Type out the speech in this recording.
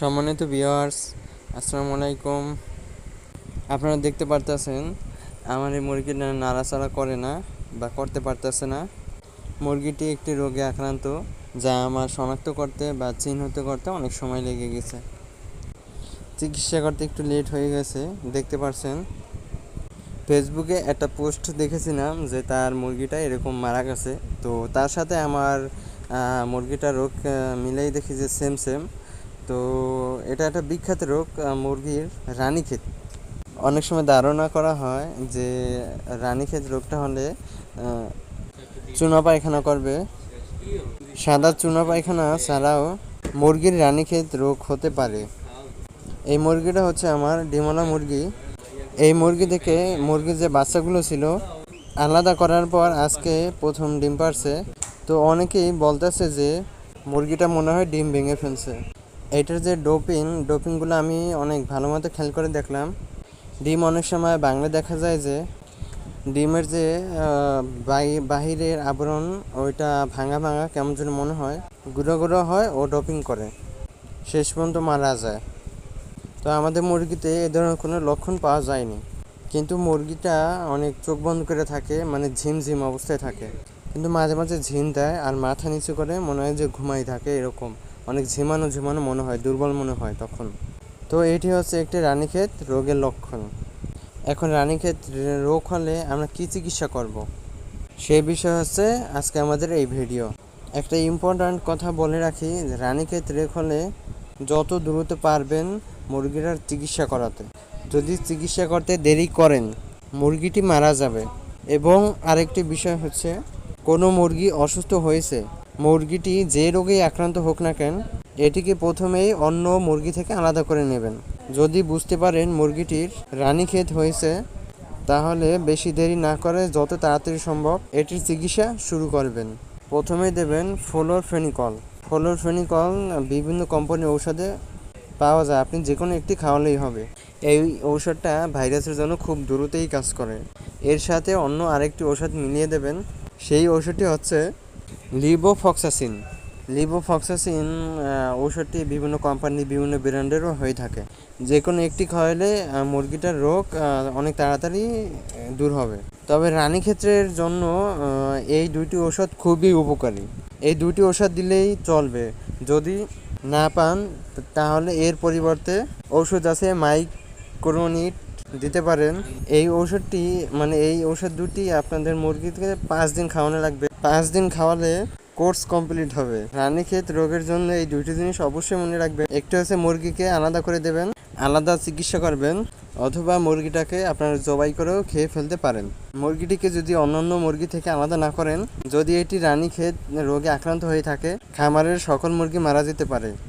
সম্মানিত ভিউয়ার্স আসসালামু আলাইকুম। আপনারা দেখতে পারতেছেন আমার এই মুরগিটা নাড়াচাড়া করে না বা করতে পারতেছে না। মুরগিটি একটি রোগে আক্রান্ত যা আমার শনাক্ত করতে বা চিহ্নিত করতে অনেক সময় লেগে গেছে। চিকিৎসা করতে একটু লেট হয়ে গেছে দেখতে পারছেন। ফেসবুকে একটা পোস্ট দেখেছিলাম যে তার মুরগিটা এরকম মারা গেছে। তো তার সাথে আমার আহ, মুরগিটার রোগ মিলেই দেখি যে সেম সেম তো এটা একটা বিখ্যাত রোগ মুরগির রানীক্ষেত অনেক সময় ধারণা করা হয় যে রানীক্ষেত রোগটা হলে চুনা পায়খানা করবে। সাদা চুনা পায়খানা ছাড়াও মুরগির রানীক্ষেত রোগ হতে পারে। এই মুরগিটা হচ্ছে আমার ডিমলা মুরগি। এই মুরগি থেকে মুরগির যে বাচ্চাগুলো ছিল, আলাদা করার পর আজকে প্রথম ডিম পারছে। তো অনেকেই বলতেছে যে মুরগিটা মনে হয় ডিম ভেঙে ফেলছে। এটার যে ডোপিং, ডোপিংগুলো আমি অনেক ভালো মতো খেয়াল করে দেখলাম। ডিম অনেক সময় বাংলা দেখা যায় যে, ডিমের যে বাহিরের আবরণ, ওইটা ভাঙা ভাঙা কেমন যেন মনে হয়, গুঁড়ো গুঁড়ো হয় ও ডোপিং করে। শেষ পর্যন্ত মারা যায়। তো আমাদের মুরগিতে এ ধরনের কোনো লক্ষণ পাওয়া যায়নি। কিন্তু মুরগিটা অনেক চোখ বন্ধ করে থাকে মানে ঝিমঝিম অবস্থায় থাকে। কিন্তু মাঝে মাঝে ঝিম দেয় আর মাথা নিচু করে মনে হয় যে ঘুমাই থাকে এরকম। অনেক ঝিমানো ঝিমানো মনে হয়, দুর্বল মনে হয় তখন। তো এটি হচ্ছে একটি রানীক্ষেত রোগের লক্ষণ। এখন রানীক্ষেত রোগ হলে আমরা কী চিকিৎসা করব। সেই বিষয় হচ্ছে আজকে আমাদের এই ভিডিও। একটা ইম্পর্ট্যান্ট কথা বলে রাখি, রানীক্ষেত রোগ হলে যত দ্রুত পারবেন মুরগিটার চিকিৎসা করাতে। যদি চিকিৎসা করতে দেরি করেন, মুরগিটি মারা যাবে। এবং আরেকটি বিষয় হচ্ছে, কোনো মুরগি অসুস্থ হয়েছে মুরগিটি যে রোগে আক্রান্ত হোক না কেন, এটিকে প্রথমেই অন্য মুরগি থেকে আলাদা করে নেবেন। যদি বুঝতে পারেন মুরগিটির রানীক্ষেত হয়েছে, তাহলে বেশি দেরি না করে যত তাড়াতাড়ি সম্ভব এটির চিকিৎসা শুরু করবেন। প্রথমে দেবেন ফ্লোরফেনিকল। ফ্লোরফেনিকল বিভিন্ন কোম্পানির ঔষধে পাওয়া যায়। আপনি যে কোনো একটি খাওয়ালেই হবে। এই ঔষধটা ভাইরাসের জন্য খুব দ্রুতই কাজ করে। এর সাথে অন্য আরেকটি ঔষধ মিলিয়ে দেবেন। সেই ঔষধটি হচ্ছে লিবোফক্সাসিন। লিবোফক্সাসিন ঔষধটি বিভিন্ন কোম্পানি, বিভিন্ন ব্র্যান্ডেরও হয়ে থাকে। যে কোনো একটি খাওয়ালে মুরগিটার রোগ অনেক তাড়াতাড়ি দূর হবে। তবে রানী ক্ষেত্রের জন্য এই দুইটি ঔষধ খুবই উপকারী। এই দুইটি ঔষধ দিলেই চলবে। যদি না পান, তাহলে এর পরিবর্তে ঔষধ আছে মাইক্রোনিট দিতে পারেন। এই ঔষধটি মানে এই ঔষধ দুটি আপনাদের মুরগিকে পাঁচ দিন খাওয়ানো লাগবে। পাঁচ দিন খাওয়ালে কোর্স কমপ্লিট হবে। রানী ক্ষেত রোগের জন্য এই দুইটি জিনিস অবশ্যই মনে রাখবেন। একটি হচ্ছে মুরগিকে আলাদা করে দেবেন, আলাদা চিকিৎসা করবেন, অথবা মুরগিটাকে আপনার জবাই করেও খেয়ে ফেলতে পারেন। মুরগিটিকে যদি অন্যান্য মুরগি থেকে আলাদা না করেন, যদি এটি রানী ক্ষেত রোগে আক্রান্ত হয়ে থাকে, খামারের সকল মুরগি মারা যেতে পারে।